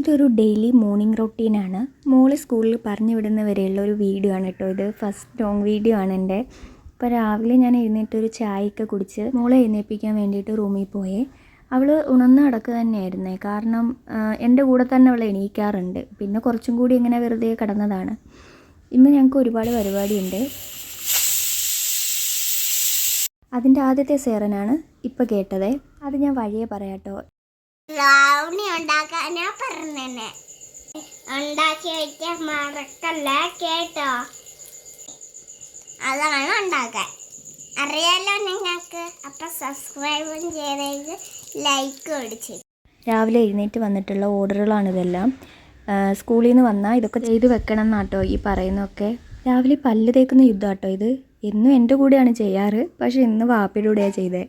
ഇതൊരു daily morning റൊട്ടീനാണ്. മോൾ സ്കൂളിൽ പറഞ്ഞു വിടുന്ന വരെയുള്ള ഒരു വീഡിയോ ആണ് കേട്ടോ ഇത്. ഫസ്റ്റ് ലോങ് വീഡിയോ ആണ് എന്റെ. അപ്പോൾ രാവിലെ ഞാൻ എഴുന്നേറ്റ് ഒരു ചായയൊക്കെ കുടിച്ച് മോളെ എഴുന്നേൽപ്പിക്കാൻ വേണ്ടിയിട്ട് റൂമിൽ പോയേ. അവൾ ഉണർന്ന് നടക്കുക തന്നെയായിരുന്നേ. കാരണം എന്റെ കൂടെ തന്നെ അവൾ എണീക്കാറുണ്ട്. പിന്നെ കുറച്ചും കൂടി ഇങ്ങനെ വെറുതെ കിടന്നതാണ്. ഇന്ന് ഞങ്ങൾക്ക് ഒരുപാട് പരിപാടിയുണ്ട്. അതിന്റെ ആദ്യത്തെ സേറനാണ് ഇപ്പോൾ കേട്ടത്. അത് ഞാൻ വഴിയെ പറയാട്ടോ ബ്രൗണി ഉണ്ടാക്കാനാ പറഞ്ഞെ ഉണ്ടാക്കി വയ്ക്കാൻ മറക്കല്ല കേട്ടോ. അതാണ് ഉണ്ടാക്കാൻ. അറിയാലോ നിങ്ങൾക്ക്? അപ്പൊ സബ്സ്ക്രൈബും ചെയ്തേക്ക് ലൈക്ക് അടിച്ചു. രാവിലെ എഴുന്നേറ്റ് വന്നിട്ടുള്ള ഓർഡറുകളാണ് ഇതെല്ലാം. സ്കൂളിൽ നിന്ന് വന്നാൽ ഇതൊക്കെ ചെയ്ത് വെക്കണം എന്നാട്ടോ ഈ പറയുന്നതൊക്കെ. രാവിലെ പല്ല് തേക്കുന്ന യുദ്ധം കേട്ടോ ഇത്. എന്നും എന്റെ കൂടെയാണ് ചെയ്യാറ്. പക്ഷേ ഇന്ന് വാപ്പിയുടെ കൂടെയാണ് ചെയ്തത്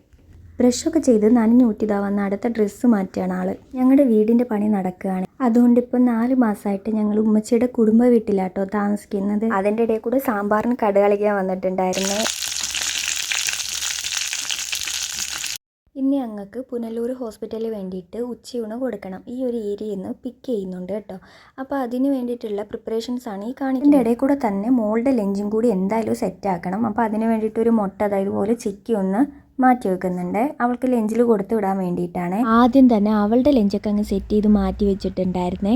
ബ്രഷൊക്കെ ചെയ്ത് നനഞ്ഞൂറ്റിതാ വന്ന അടുത്ത ഡ്രസ്സ് മാറ്റുകയാണ് ആൾ. ഞങ്ങളുടെ വീടിന്റെ പണി നടക്കുകയാണ്. അതുകൊണ്ട് ഇപ്പം നാല് മാസമായിട്ട് ഞങ്ങൾ ഉമ്മച്ചിയുടെ കുടുംബ വീട്ടിലാട്ടോ താമസിക്കുന്നത്. അതിന്റെ ഇടയിൽ കൂടെ സാമ്പാറിന് കട കളിക്കാൻ വന്നിട്ടുണ്ടായിരുന്നേ. ഇനി ഞങ്ങൾക്ക് പുനലൂർ ഹോസ്പിറ്റലിൽ വേണ്ടിയിട്ട് ഉച്ചയൂണ് കൊടുക്കണം. ഈ ഒരു ഏരിയയിൽ നിന്ന് പിക്ക് ചെയ്യുന്നുണ്ട് കേട്ടോ. അപ്പോൾ അതിന് വേണ്ടിയിട്ടുള്ള പ്രിപ്പറേഷൻസ് ആണ് ഈ കാണിക്കുന്നത്. ഇടയിൽ കൂടെ തന്നെ മോളുടെ ലഞ്ചും കൂടി എന്തായാലും സെറ്റ് ആക്കണം. അപ്പോൾ അതിന് വേണ്ടിയിട്ട് ഒരു മുട്ട അതായത് പോലെ ചിക്കി ഒന്ന് മാറ്റി വെക്കുന്നുണ്ട്. അവൾക്ക് ലഞ്ചിൽ കൊടുത്തു വിടാൻ വേണ്ടിയിട്ടാണ്. ആദ്യം തന്നെ അവളുടെ ലഞ്ചൊക്കെ അങ്ങ് സെറ്റ് ചെയ്ത് മാറ്റി വെച്ചിട്ടുണ്ടായിരുന്നേ.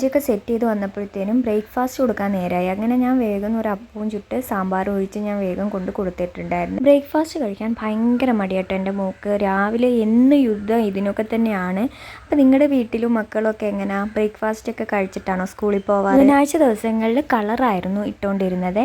ലഞ്ചൊക്കെ സെറ്റ് ചെയ്ത് വന്നപ്പോഴത്തേനും ബ്രേക്ക്ഫാസ്റ്റ് കൊടുക്കാൻ നേരമായി അങ്ങനെ ഞാൻ വേഗം ഒരു അപ്പവും ചുട്ട് സാമ്പാർ ഒഴിച്ച് ഞാൻ വേഗം കൊണ്ട് കൊടുത്തിട്ടുണ്ടായിരുന്നു. ബ്രേക്ക്ഫാസ്റ്റ് കഴിക്കാൻ ഭയങ്കര മടിയാട്ടോ എന്റെ മോക്ക്. രാവിലെ എന്ന് യുദ്ധം ഇതിനൊക്കെ തന്നെയാണ്. അപ്പോൾ നിങ്ങളുടെ വീട്ടിലും മക്കളൊക്കെ എങ്ങനെയാ ബ്രേക്ക്ഫാസ്റ്റ് ഒക്കെ കഴിച്ചിട്ടാണോ സ്കൂളിൽ പോവാറ്? ബുധനാഴ്ച ദിവസങ്ങളിൽ കളറായിരുന്നു ഇട്ടുകൊണ്ടിരുന്നത്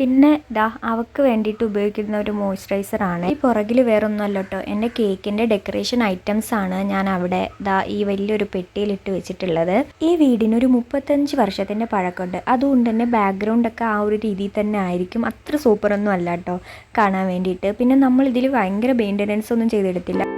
പിന്നെ ദാ അവക്ക് വേണ്ടിയിട്ട് ഉപയോഗിക്കുന്ന ഒരു മോയ്സ്ചറൈസർ ആണ്. ഈ പുറകിൽ വേറെ ഒന്നുമല്ല കേട്ടോ എന്റെ കേക്കിന്റെ ഡെക്കറേഷൻ ഐറ്റംസ് ആണ് ഞാൻ അവിടെ ദാ ഈ വലിയൊരു പെട്ടിയിലിട്ട് വെച്ചിട്ടുള്ളത്. ഈ വീടിനൊരു മുപ്പത്തഞ്ച് വർഷത്തിന്റെ പഴക്കമുണ്ട്. അതുകൊണ്ട് തന്നെ ബാക്ക്ഗ്രൗണ്ട് ഒക്കെ ആ ഒരു രീതിയിൽ തന്നെ ആയിരിക്കും. അത്ര സൂപ്പറൊന്നും അല്ല കേട്ടോ കാണാൻ വേണ്ടിയിട്ട്. പിന്നെ നമ്മൾ ഇതിൽ ഭയങ്കര മെയിന്റനൻസ് ഒന്നും ചെയ്തെടുത്തില്ല.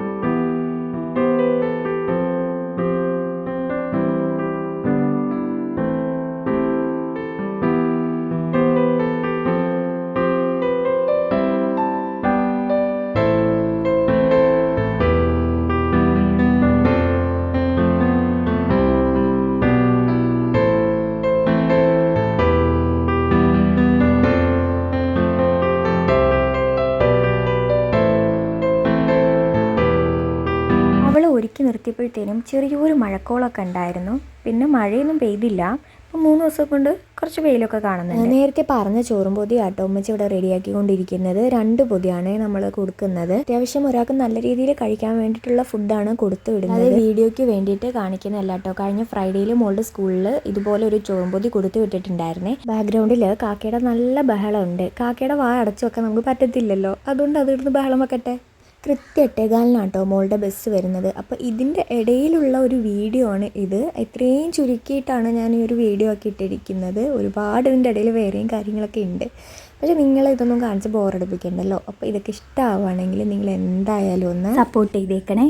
നിർത്തിയപ്പോഴത്തേനും ചെറിയൊരു മഴക്കോളൊക്കെ ഉണ്ടായിരുന്നു. പിന്നെ മഴയൊന്നും പെയ്തില്ല. അപ്പം മൂന്ന് ദിവസം കൊണ്ട് കുറച്ച് വെയിലൊക്കെ കാണുന്നുണ്ട്. നേരത്തെ പറഞ്ഞ ചോറും പൊതി ആട്ടോ ഉമ്മച്ചി ഇവിടെ റെഡിയാക്കിക്കൊണ്ടിരിക്കുന്നത്. രണ്ട് പൊതിയാണ് നമ്മൾ കൊടുക്കുന്നത്. അത്യാവശ്യം ഒരാൾക്ക് നല്ല രീതിയിൽ കഴിക്കാൻ വേണ്ടിയിട്ടുള്ള ഫുഡാണ് കൊടുത്തു വിടുന്നത്. അത് വീഡിയോയ്ക്ക് വേണ്ടിയിട്ട് കാണിക്കുന്നതല്ല കേട്ടോ കഴിഞ്ഞ ഫ്രൈഡേയിൽ മോളുടെ സ്കൂളിൽ ഇതുപോലെ ഒരു ചോറും പൊതി കൊടുത്തു വിട്ടിട്ടുണ്ടായിരുന്നേ. ബാക്ക്ഗ്രൗണ്ടിൽ കാക്കയുടെ നല്ല ബഹളമുണ്ട്. കാക്കയുടെ വായ അടച്ചു വെക്കാൻ നമുക്ക് പറ്റത്തില്ലല്ലോ. അതുകൊണ്ട് അതിരുന്ന് ബഹളം വെക്കട്ടെ കൃത്യ എട്ടേകാലിനാട്ടോ മോളുടെ ബസ് വരുന്നത്. അപ്പോൾ ഇതിന്റെ ഇടയിലുള്ള ഒരു വീഡിയോ ആണ് ഇത്. ഇത്രയും ചുരുക്കിയിട്ടാണ് ഞാൻ ഈ ഒരു വീഡിയോ ഒക്കെ ഇട്ടിരിക്കുന്നത്. ഒരുപാട് ഇതിന്റെ ഇടയിൽ വേറെയും കാര്യങ്ങളൊക്കെ ഉണ്ട്. പക്ഷേ നിങ്ങൾ ഇതൊന്നും കാണിച്ച് ബോറടിപ്പിക്കണ്ടല്ലോ അപ്പോൾ ഇതൊക്കെ ഇഷ്ടമാവുകയാണെങ്കിൽ നിങ്ങൾ എന്തായാലും ഒന്ന് സപ്പോർട്ട് ചെയ്തേക്കണേ.